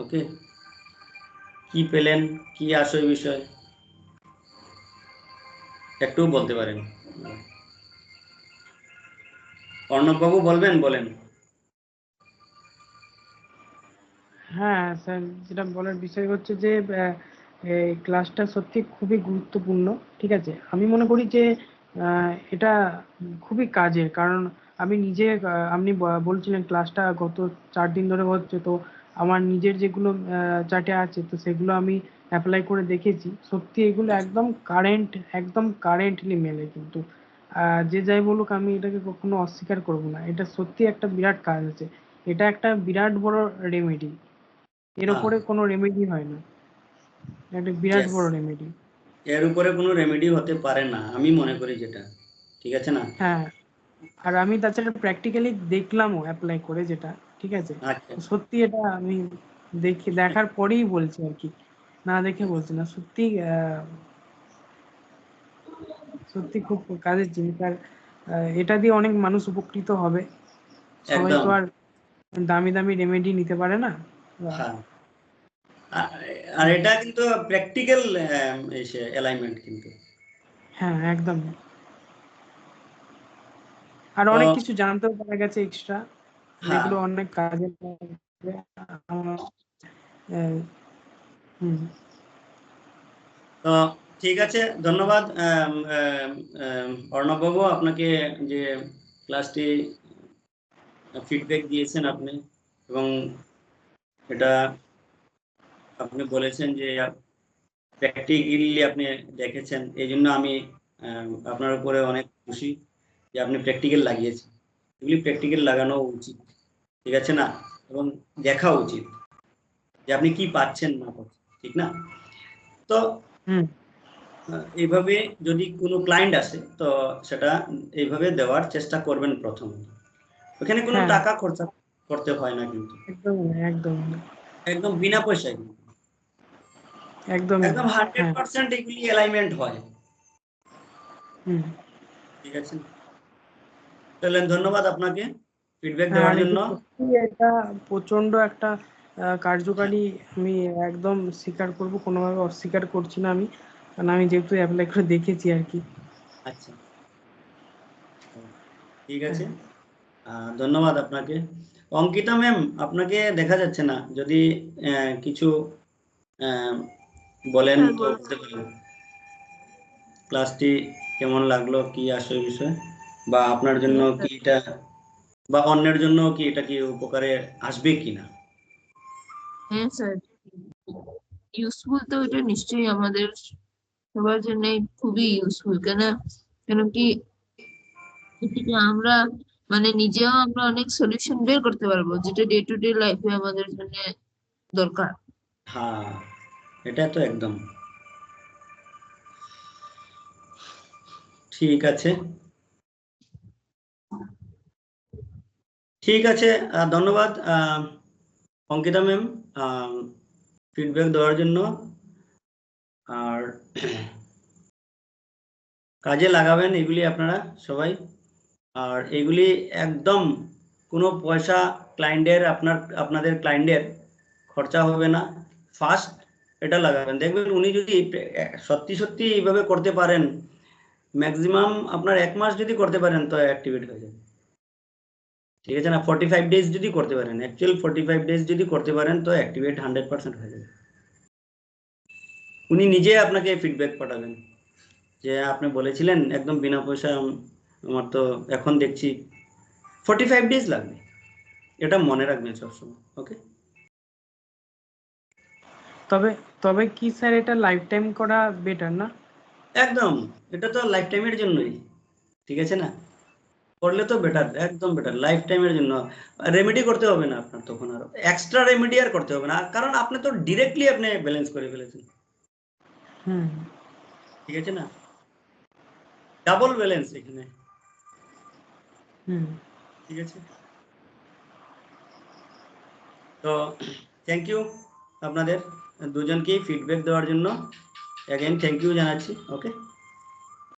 ওকে? কি পেলেন? কি আসল বিষয়? একটু বলতে পারেন। অর্ণববাবু বলবেন, বলেন। হ্যাঁ স্যার, যেটা বলার বিষয় হচ্ছে যে এই ক্লাসটা সত্যি খুবই গুরুত্বপূর্ণ, ঠিক আছে? আমি মনে করি যে এটা খুবই কাজের, কারণ আমি নিজে আপনি বলছিলেন ক্লাসটা গত চার দিন ধরে হচ্ছে, তো আমার নিজের যেগুলো চার্টে আছে তো সেগুলো আমি অ্যাপ্লাই করে দেখেছি। সত্যি এগুলো একদম কারেন্ট একদম কারেন্টলি মেলে কিন্তু। যে যাই বলুক আমি এটাকে কখনো অস্বীকার করব না। এটা সত্যি একটা বিরাট কাজ আছে। এটা একটা বিরাট বড় রেমেডি এর। উপরে কোনো রেমেডি হয় না। একটা বিরাট. বড় রেমেডি এর উপরে কোনো রেমেডি হতে পারে না আমি মনে করি যেটা। ঠিক আছে না? হ্যাঁ। আর আমি তাছাড়া প্র্যাকটিক্যালি দেখলামও অ্যাপ্লাই করে যেটা। ঠিক আছে? আচ্ছা। সত্যি এটা আমি দেখি দেখার পরেই বলছি আর কি। না দেখে বলছি না সত্যি সত্যি খুব কাজের জিনিস। আর এটা দিয়ে অনেক মানুষ উপকৃত হবে। সবাই তো আর দামি দামি রেমেডি নিতে পারে না। হ্যাঁ। আর- আর এটা কিন্তু প্র্যাকটিক্যাল অ্যালাইনমেন্ট কিন্তু। হ্যাঁ একদম। আর অনেক কিছু জানতেও পারা গেছে এক্সট্রা হ্যাঁ। যেগুলো অনেক কাজে তো ঠিক আছে ধন্যবাদ। অর্ণববাবু আপনাকে যে ক্লাসটি ফিডব্যাক দিয়েছেন আপনি এবং এটা আপনি বলেছেন যে প্র্যাকটিক্যালি আপনি দেখেছেন এই জন্য আমি আম, আপনার উপরে অনেক খুশি যে আপনি প্র্যাকটিক্যাল লাগিয়েছেন। এগুলি প্র্যাকটিক্যাল লাগানো উচিত। ঠিক আছে না? এবং দেখা উচিত যে আপনি কি পাচ্ছেন না পাচ্ছেন ঠিক না? তো এইভাবে যদি কোনো ক্লায়েন্ট আসে তো সেটা এইভাবে দেওয়ার চেষ্টা করবেন প্রথমে। ওখানে কোনো হ্যাঁ। টাকা খরচা করতে হয় না কিন্তু। একদম একদম একদম বিনা পয়সায়। একদম একদম হান্ড্রেড পার্সেন্ট এগুলি অ্যালাইনমেন্ট হয়। হুম। ঠিক আছে? তাহলে ধন্যবাদ আপনাকে। ফিডব্যাক হ্যাঁ, দেওয়ার জন্য? এটা সত্যি এটা প্রচণ্ড একটা কার্যকারী আমি একদম স্বীকার করব কোনোভাবে অস্বীকার করছি না আমি। কারণ আমি যেহেতু অ্যাপ্লাই করে দেখেছি আর কি। আচ্ছা। ঠিক আছে। ধন্যবাদ আপনাকে। অঙ্কিতা ম্যাম আপনাকে দেখা যাচ্ছে না। যদি আহ, কিছু আহ, বলেন হ্যাঁ, তো বলতে পারেন। ক্লাসটি কেমন লাগল? কি আসল বিষয়? বা আপনার জন্য কি এটা বা অন্যের জন্য কি এটা কি উপকারে আসবে কিনা? হ্যাঁ স্যার। ইউজফুল তো এটা নিশ্চয়ই আমাদের সবার জন্য খুবই ইউজফুল কেন কেন কি আমরা মানে নিজেও আমরা অনেক সলিউশন বের করতে পারব যেটা ডে টু ডে লাইফে আমাদের জন্য দরকার। হ্যাঁ এটা তো একদম। ঠিক আছে। ঠিক আছে ধন্যবাদ অঙ্কিতা ম্যাম ফিডব্যাক দেওয়ার জন্য। আর কাজে লাগাবেন এগুলি আপনারা সবাই। আর এগুলি একদম কোনো পয়সা ক্লায়েন্টের আপনার, আপনাদের ক্লায়েন্টের খরচা হবে না। ফার্স্ট এটা লাগাবেন। দেখবেন উনি যদি সত্যি সত্যি এইভাবে করতে পারেন ম্যাক্সিমাম আপনার এক মাস যদি করতে পারেন, তো অ্যাক্টিভেট হয়ে যাবে। ঠিক আছে না? ফর্টি ফাইভ ডেজ যদি করতে পারেন অ্যাকচুয়াল ফর্টি ফাইভ ডেজ যদি করতে পারেন তো অ্যাক্টিভেট হান্ড্রেড পার্সেন্ট হয়ে যাবে। উনি নিজে আপনাকে ফিডব্যাক পাঠাবেন। যে আপনি বলেছিলেন একদম বিনা পয়সা আমার তো এখন দেখছি ফর্টি ফাইভ ডেজ লাগবে। এটা মনে রাখবেন সবসময় ওকে তবে তবে কি স্যার এটা লাইফ টাইম করা বেটার না? একদম এটা তো লাইফ টাইমের জন্যই ঠিক আছে না? করলে তো বেটার একদম বেটার লাইফ টাইমের জন্য। রেমেডি করতে হবে না আপনার তখন আর। এক্সট্রা রেমেডি আর করতে হবে না। কারণ আপনি তো ডিরেক্টলি আপনি ব্যালেন্স করে ফেলেছেন। হুম। ঠিক আছে না? ডাবল ব্যালেন্স এখানে। হুম। ঠিক আছে? তো থ্যাংক ইউ আপনাদের। দুজনকেই ফিডব্যাক দেওয়ার জন্য। অ্যাগেন থ্যাংক ইউ জানাচ্ছি। ওকে